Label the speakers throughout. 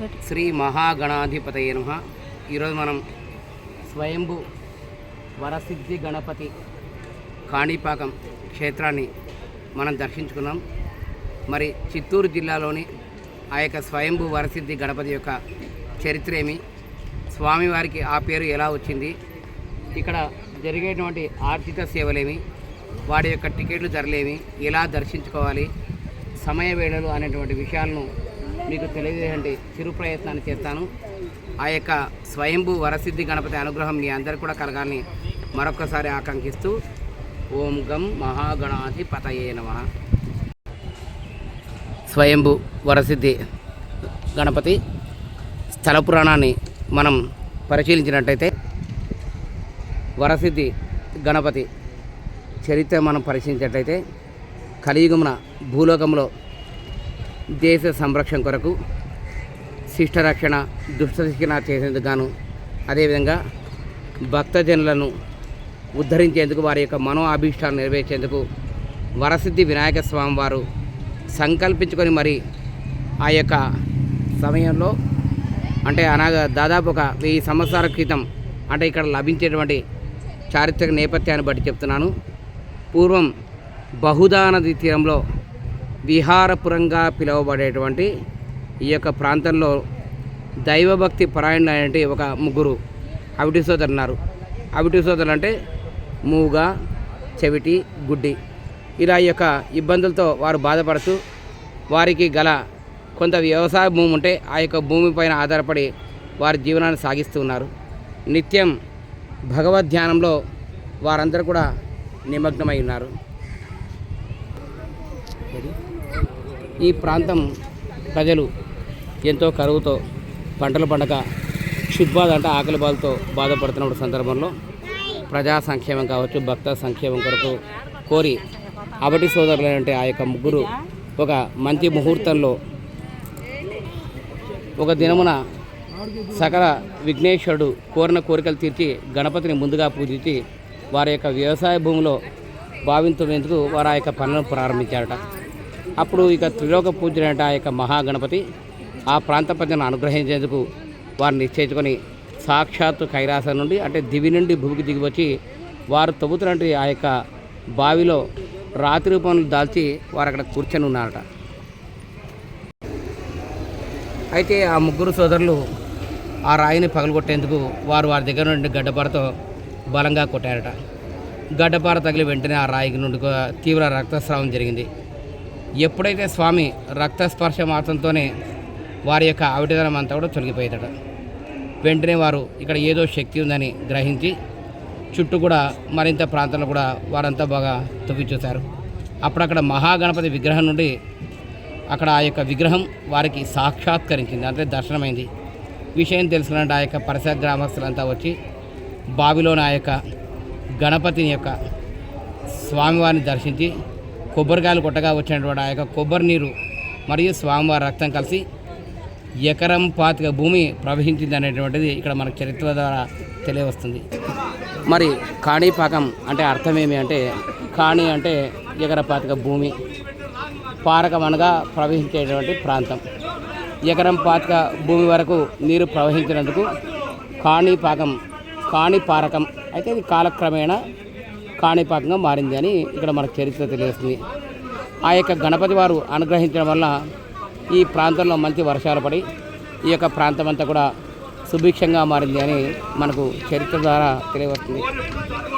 Speaker 1: శ్రీ మహాగణాధిపతయ నమ. ఈరోజు మనం స్వయంభు వరసిద్ధి గణపతి కాణిపాకం క్షేత్రాన్ని మనం దర్శించుకున్నాం. మరి చిత్తూరు జిల్లాలోని ఆ యొక్క స్వయంభు వరసిద్ధి గణపతి యొక్క చరిత్ర ఏమి? స్వామివారికి ఆ పేరు ఎలా వచ్చింది? ఇక్కడ జరిగేటువంటి ఆర్థిక సేవలేమి? వాడి యొక్క టికెట్లు ధరలేమి? ఎలా దర్శించుకోవాలి? సమయ వేళలు అనేటువంటి విషయాలను మీకు తెలియజేయండి. చిరు ప్రయత్నాన్ని చేస్తాను. ఆ యొక్క స్వయంభూ వరసిద్ధి గణపతి అనుగ్రహం మీ అందరికీ కూడా కలగాలని మరొకసారి ఆకాంక్షిస్తూ ఓం గం మహాగణాధిపతయే నమ. స్వయంభూ వరసిద్ధి గణపతి స్థల పురాణాన్ని మనం పరిశీలించినట్టయితే వరసిద్ధి గణపతి చరిత్ర మనం పరిశీలించినట్లయితే కలియుగమున భూలోకంలో దేశ సంరక్షణ కొరకు శిష్ట రక్షణ చేసేందుకు గాను అదేవిధంగా భక్తజనులను ఉద్ధరించేందుకు వారి యొక్క మనో అభీష్టాలు నెరవేర్చేందుకు వరసిద్ధి వినాయక స్వామి వారు సంకల్పించుకొని మరి ఆ యొక్క సమయంలో అంటే అనగా దాదాపు ఒక వెయ్యి సంవత్సరాల క్రితం అంటే ఇక్కడ లభించేటువంటి చారిత్రక నేపథ్యాన్ని బట్టి చెప్తున్నాను. పూర్వం బహుదా నది తీరంలో విహారపురంగా పిలువబడేటువంటి ఈ యొక్క ప్రాంతంలో దైవభక్తి పరాయణులైనటువంటి ఒక ముగ్గురు అవిటి సోదరులు ఉన్నారు. అవిటి సోదరులు అంటే మూగ చెవిటి గుడ్డి. ఇలా ఈ యొక్క ఇబ్బందులతో వారు బాధపడుతూ వారికి గల కొంత వ్యవసాయ భూమి ఉంటే ఆ యొక్క భూమిపైన ఆధారపడి వారి జీవనాన్ని సాగిస్తూ ఉన్నారు. నిత్యం భగవద్ ధ్యానంలో వారందరూ కూడా నిమగ్నమై ఉన్నారు. ఈ ప్రాంతం ప్రజలు ఎంతో కరువుతో పంటలు పండక క్షుద్బాధ అంటే ఆకలి బాధతో బాధపడుతున్న సందర్భంలో ప్రజా సంక్షేమం కావచ్చు భక్త సంక్షేమం కొరకు కోరి అబటి అంటే ఆ యొక్క ముగ్గురు ఒక మంచి ముహూర్తంలో ఒక దినమున సకల విఘ్నేశ్వరుడు కోరిన కోరికలు తీర్చి గణపతిని ముందుగా పూజించి వారి యొక్క వ్యవసాయ భూమిలో భావించేందుకు వారు ఆ యొక్క పనులను ప్రారంభించారట. అప్పుడు ఇక త్రిలోక పూజలంటే ఆ యొక్క మహాగణపతి ఆ ప్రాంత ప్రజలను అనుగ్రహించేందుకు వారు నిశ్చయించుకొని సాక్షాత్తు కైలాసం నుండి అంటే దివి నుండి భూమికి దిగి వచ్చి వారు తవ్వుతున్నటువంటి ఆ యొక్క బావిలో రాత్రి రూపంలో దాల్చి వారు అక్కడ కూర్చొని ఉన్నారట. అయితే ఆ ముగ్గురు సోదరులు ఆ రాయిని పగలగొట్టేందుకు వారు వారి దగ్గర నుండి గడ్డపారతో బలంగా కొట్టారట. గడ్డపార తగిలి వెంటనే ఆ రాయికి నుండి తీవ్ర రక్తస్రావం జరిగింది. ఎప్పుడైతే స్వామి రక్తస్పర్శ మాత్రంతోనే వారి యొక్క ఆవిటిదనం అంతా కూడా తొలగిపోయేదట. వెంటనే వారు ఇక్కడ ఏదో శక్తి ఉందని గ్రహించి చుట్టూ కూడా మరింత ప్రాంతంలో కూడా వారంతా బాగా తవ్వి చూశారు. అప్పుడక్కడ మహాగణపతి విగ్రహం నుండి అక్కడ ఆ యొక్క విగ్రహం వారికి సాక్షాత్కరించింది. అంటే దర్శనమైంది. విషయం తెలుసుకున్నట్టు ఆ యొక్క పరిసర గ్రామస్తులంతా వచ్చి బావిలోని ఆ యొక్క గణపతిని యొక్క స్వామివారిని దర్శించి కొబ్బరికాయలు కొట్టగా వచ్చినటువంటి ఆ యొక్క కొబ్బరి నీరు మరియు స్వామివారి రక్తం కలిసి ఎకరం పాతిక భూమి ప్రవహించింది అనేటువంటిది ఇక్కడ మనకు చరిత్ర ద్వారా తెలియవస్తుంది. మరి కాణిపాకం అంటే అర్థం ఏమి అంటే కాణి అంటే ఎకర పాతిక భూమి పారకం అనగా ప్రవహించేటువంటి ప్రాంతం. ఎకరం పాతిక భూమి వరకు నీరు ప్రవహించినందుకు కాణిపాకం కాణిపారకం అయితే ఇది కాలక్రమేణా కాణిపాకంగా మారింది అని ఇక్కడ మనకు చరిత్ర తెలియస్తుంది ఆ యొక్క గణపతి వారు అనుగ్రహించడం వల్ల ఈ ప్రాంతంలో మంచి వర్షాలు పడి ఈ యొక్క ప్రాంతం అంతా కూడా సుభిక్షంగా మారింది అని మనకు చరిత్ర ద్వారా తెలియవస్తుంది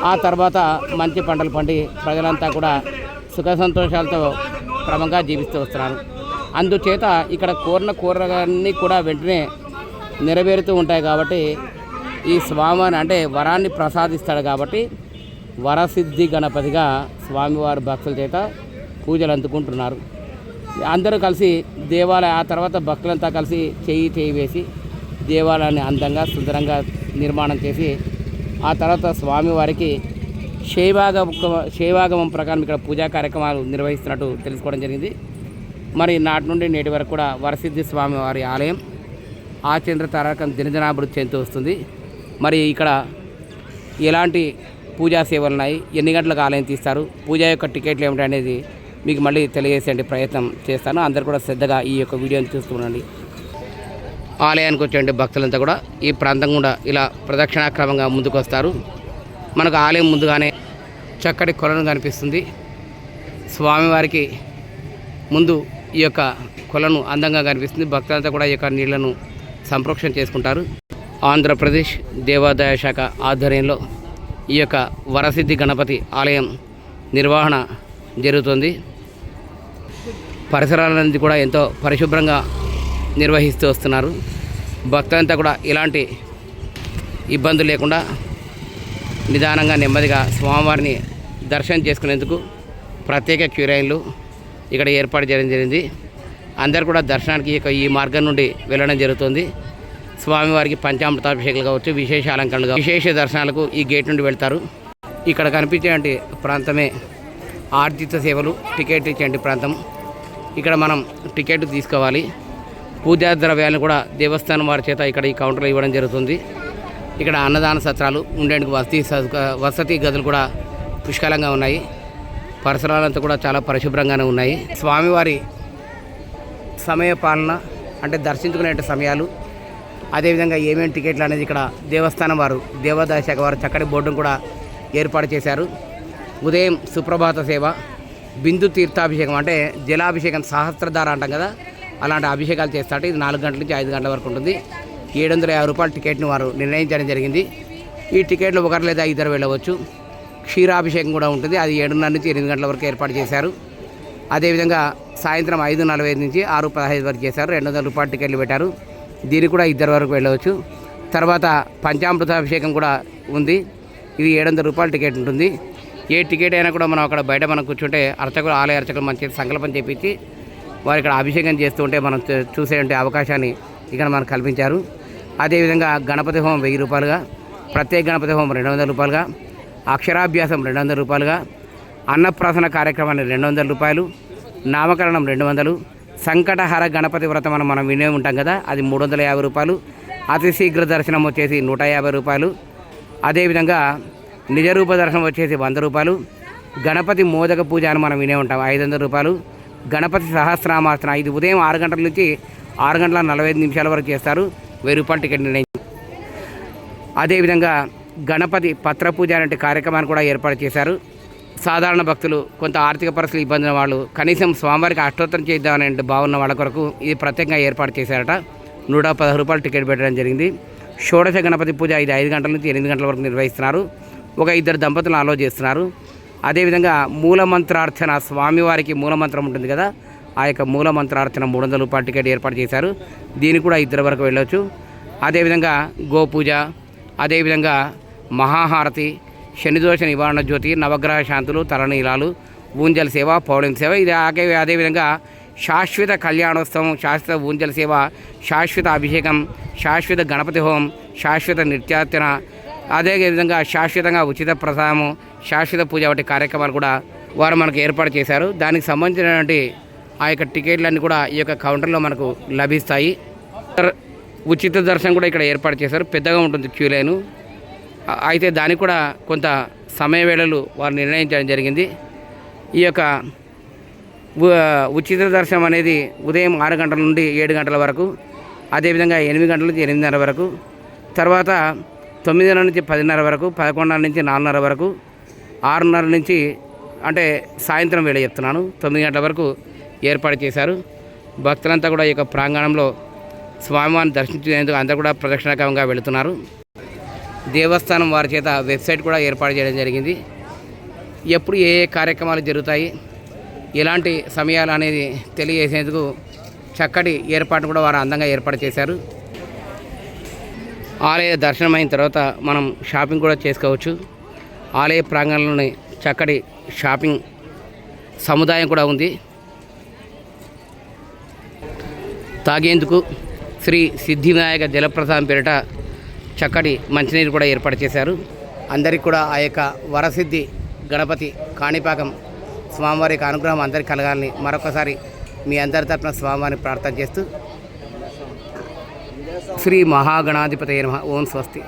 Speaker 1: ఆ తర్వాత మంచి పంటలు పండి ప్రజలంతా కూడా సుఖ సంతోషాలతో క్రమంగా జీవిస్తూ వస్తున్నారు. అందుచేత ఇక్కడ కోరిన కూరగాయలన్నీ కూడా వెంటనే నెరవేరుతూ ఉంటాయి కాబట్టి ఈ స్వామి అంటే వరాన్ని ప్రసాదిస్తాడు కాబట్టి వరసిద్ధి గణపతిగా స్వామివారి భక్తుల చేత పూజలు అందుకుంటున్నారు. అందరూ కలిసి దేవాలయ ఆ తర్వాత భక్తులంతా కలిసి చేయి చేయి వేసి దేవాలయాన్ని అందంగా సుందరంగా నిర్మాణం చేసి ఆ తర్వాత స్వామివారికి శైవాగ శైవాగమం ప్రకారం ఇక్కడ పూజా కార్యక్రమాలు నిర్వహిస్తున్నట్టు తెలుసుకోవడం జరిగింది. మరి నాటి నుండి నేటి వరకు కూడా వరసిద్ధి స్వామివారి ఆలయం ఆచంద్ర తారకం దినదినాభివృద్ధి చెందుతూ వస్తుంది. మరి ఇక్కడ ఎలాంటి పూజా సేవలు ఉన్నాయి. ఎన్ని గంటలకు ఆలయం తీస్తారు? పూజ యొక్క టికెట్లు ఏమిటి అనేది మీకు మళ్ళీ తెలియజేసే ప్రయత్నం చేస్తాను. అందరు కూడా శ్రద్ధగా ఈ యొక్క వీడియోని చూస్తూ ఉండండి. ఆలయానికి వచ్చేయండి భక్తులంతా కూడా ఈ ప్రాంతం కూడా ఇలా ప్రదక్షిణాక్రమంగా ముందుకు వస్తారు మనకు ఆలయం ముందుగానే చక్కటి కొలను కనిపిస్తుంది. స్వామివారికి ముందు ఈ యొక్క కొలను అందంగా కనిపిస్తుంది. భక్తులంతా కూడా ఈ యొక్క నీళ్ళను సంప్రోక్షణ చేసుకుంటారు. ఆంధ్రప్రదేశ్ దేవాదాయ శాఖ ఆధ్వర్యంలో ఈ యొక్క వరసిద్ధి గణపతి ఆలయం నిర్వహణ జరుగుతుంది. పరిసరాలన్నీ కూడా ఎంతో పరిశుభ్రంగా నిర్వహిస్తూ వస్తున్నారు. భక్తులంతా కూడా ఇలాంటి ఇబ్బందులు లేకుండా నిదానంగా నెమ్మదిగా స్వామివారిని దర్శనం చేసుకునేందుకు ప్రత్యేక క్యూరైన్లు ఇక్కడ ఏర్పాటు చేయడం జరిగింది. అందరు కూడా దర్శనానికి ఈ యొక్క ఈ మార్గం నుండి వెళ్ళడం జరుగుతుంది. స్వామివారికి పంచామృతాభిషేకాలు కావచ్చు విశేష అలంకరణలు కావచ్చు, విశేష దర్శనాలకు ఈ గేట్ నుండి వెళ్తారు. ఇక్కడ కనిపించేటువంటి ప్రాంతమే ఆర్జిత సేవలు టికెట్ ఇచ్చేటువంటి ప్రాంతం. ఇక్కడ మనం టికెట్ తీసుకోవాలి. పూజా ద్రవ్యాలను కూడా దేవస్థానం వారి చేత ఇక్కడ ఈ కౌంటర్లో ఇవ్వడం జరుగుతుంది. ఇక్కడ అన్నదాన సత్రాలు ఉండేందుకు వసతి వసతి గదులు కూడా పుష్కలంగా ఉన్నాయి. పరిసరాలంతా కూడా చాలా పరిశుభ్రంగానే ఉన్నాయి. స్వామివారి సమయ పాలన అంటే దర్శించుకునే సమయాలు అదేవిధంగా ఏమేమి టికెట్లు అనేది ఇక్కడ దేవస్థానం వారు దేవాదాయ శాఖ వారు చక్కటి బోర్డును కూడా ఏర్పాటు చేశారు. ఉదయం సుప్రభాత సేవ బిందు తీర్థాభిషేకం అంటే జలాభిషేకం సహస్రధార అంటాం కదా అలాంటి అభిషేకాలు చేస్తాడు ఇది నాలుగు గంటల నుంచి ఐదు గంటల వరకు ఉంటుంది. ఏడు వందల యాభై రూపాయల టికెట్ను వారు నిర్ణయించడం జరిగింది. ఈ టికెట్లు ఒకరు లేదా ఇద్దరు వెళ్ళవచ్చు. క్షీరాభిషేకం కూడా ఉంటుంది. అది ఏడున్నర నుంచి ఎనిమిది గంటల వరకు ఏర్పాటు చేశారు. అదేవిధంగా సాయంత్రం ఐదు నలభై ఐదు నుంచి ఆరు పదహైదు వరకు చేశారు. రెండు వందల రూపాయల టికెట్లు పెట్టారు. దీనికి కూడా ఇద్దరు వరకు వెళ్ళవచ్చు. తర్వాత పంచామృతాభిషేకం కూడా ఉంది. ఇది ఏడు వందల రూపాయల టికెట్ ఉంటుంది. ఏ టికెట్ అయినా కూడా మనం అక్కడ బయట మనం కూర్చుంటే అర్చకులు ఆలయ అర్చకులు మంచి సంకల్పం చేపించి వారు ఇక్కడ అభిషేకం చేస్తుంటే మనం చూసేటువంటి అవకాశాన్ని ఇక్కడ మనకు కల్పించారు. అదేవిధంగా గణపతి హోమం వెయ్యి రూపాయలుగా ప్రత్యేక గణపతి హోమం రెండు వందల రూపాయలుగా అక్షరాభ్యాసం రెండు వందల రూపాయలుగా అన్నప్రాసన కార్యక్రమాన్ని రెండు వందల రూపాయలు నామకరణం రెండు వందలు సంకటహర గణపతి వ్రతం అని మనం వినే ఉంటాం కదా అది మూడు వందల యాభై రూపాయలు. అతి శీఘ్ర దర్శనం వచ్చేసి నూట యాభై రూపాయలు. అదేవిధంగా నిజరూప దర్శనం వచ్చేసి వంద రూపాయలు. గణపతి మోదక పూజ అని మనం వినే ఉంటాం ఐదు వందల రూపాయలు. గణపతి సహస్రనామార్చన ఇది ఉదయం ఆరు గంటల నుంచి ఆరు గంటల నలభై ఐదు నిమిషాల వరకు చేస్తారు. వెయ్యి రూపాయల టికెట్ నిర్ణయం. అదేవిధంగా గణపతి పత్ర పూజ అనే కార్యక్రమాన్ని కూడా ఏర్పాటు చేశారు. సాధారణ భక్తులు కొంత ఆర్థిక పరిస్థితులు ఇబ్బంది ఉన్న వాళ్ళు కనీసం స్వామివారికి అష్టోత్తరం చేద్దామనే బాగున్న వాళ్ళ కొరకు ఇది ప్రత్యేకంగా ఏర్పాటు చేశారట. నూట పదహారు రూపాయలు టికెట్ పెట్టడం జరిగింది. షోడశ గణపతి పూజ ఇది ఐదు గంటల నుంచి ఎనిమిది గంటల వరకు నిర్వహిస్తున్నారు. ఒక ఇద్దరు దంపతులను అలో చేస్తున్నారు. అదేవిధంగా మూలమంత్రార్చన స్వామివారికి మూలమంత్రం ఉంటుంది కదా ఆ యొక్క మూలమంత్రార్చన మూడు వందల రూపాయల టికెట్ ఏర్పాటు చేశారు. దీనికి కూడా ఇద్దరు వరకు వెళ్ళొచ్చు. అదేవిధంగా గోపూజ అదేవిధంగా మహాహారతి శనిదోష నివారణ జ్యోతి నవగ్రహ శాంతులు తలనీలాలు ఊంజల సేవ పౌడం సేవ. ఇది ఆకే అదేవిధంగా శాశ్వత కళ్యాణోత్సవం శాశ్వత ఊంజల సేవ శాశ్వత అభిషేకం శాశ్వత గణపతి హోమం శాశ్వత నిత్యార్చన అదేవిధంగా శాశ్వతంగా ఉచిత ప్రసాదము శాశ్వత పూజ వంటి కార్యక్రమాలు కూడా వారు మనకు ఏర్పాటు చేశారు. దానికి సంబంధించినటువంటి ఆ యొక్క టికెట్లన్నీ కూడా ఈ యొక్క కౌంటర్లో మనకు లభిస్తాయి. ఉచిత దర్శనం కూడా ఇక్కడ ఏర్పాటు చేశారు. పెద్దగా ఉంటుంది క్యూ లైను. అయితే దానికి కూడా కొంత సమయ వేళలు వారు నిర్ణయించడం జరిగింది. ఈ యొక్క ఉచిత దర్శనం అనేది ఉదయం ఆరు గంటల నుండి ఏడు గంటల వరకు అదేవిధంగా ఎనిమిది గంటల నుంచి ఎనిమిదిన్నర వరకు తర్వాత తొమ్మిదిన్నర నుంచి పదిన్నర వరకు పదకొండున్నర నుంచి నాలుగున్నర వరకు ఆరున్నర నుంచి అంటే సాయంత్రం వేళ చెప్తున్నాను. తొమ్మిది గంటల వరకు ఏర్పాటు చేశారు. భక్తులంతా కూడా ఈ యొక్క ప్రాంగణంలో స్వామివారిని దర్శించేందుకు అందరూ కూడా ప్రదక్షిణాక్రమంగా వెళుతున్నారు. దేవస్థానం వారి చేత వెబ్సైట్ కూడా ఏర్పాటు చేయడం జరిగింది. ఎప్పుడు ఏ ఏ కార్యక్రమాలు జరుగుతాయి ఎలాంటి సమయాలు అనేది తెలియజేసేందుకు చక్కటి ఏర్పాటు కూడా వారు అందంగా ఏర్పాటు చేశారు. ఆలయ దర్శనం అయిన తర్వాత మనం షాపింగ్ కూడా చేసుకోవచ్చు. ఆలయ ప్రాంగణంలోని చక్కటి షాపింగ్ సముదాయం కూడా ఉంది. తాగేందుకు శ్రీ సిద్ధివినాయక జలప్రసాదం పేరిట చక్కటి మంచినీరు కూడా ఏర్పాటు చేశారు. అందరికీ కూడా ఆ యొక్క వరసిద్ధి గణపతి కాణిపాకం స్వామివారి యొక్క అనుగ్రహం అందరికీ కలగాలని మరొకసారి మీ అందరి తరపున స్వామివారిని ప్రార్థన చేస్తూ శ్రీ మహాగణాధిపతి నమః. ఓం స్వస్తి.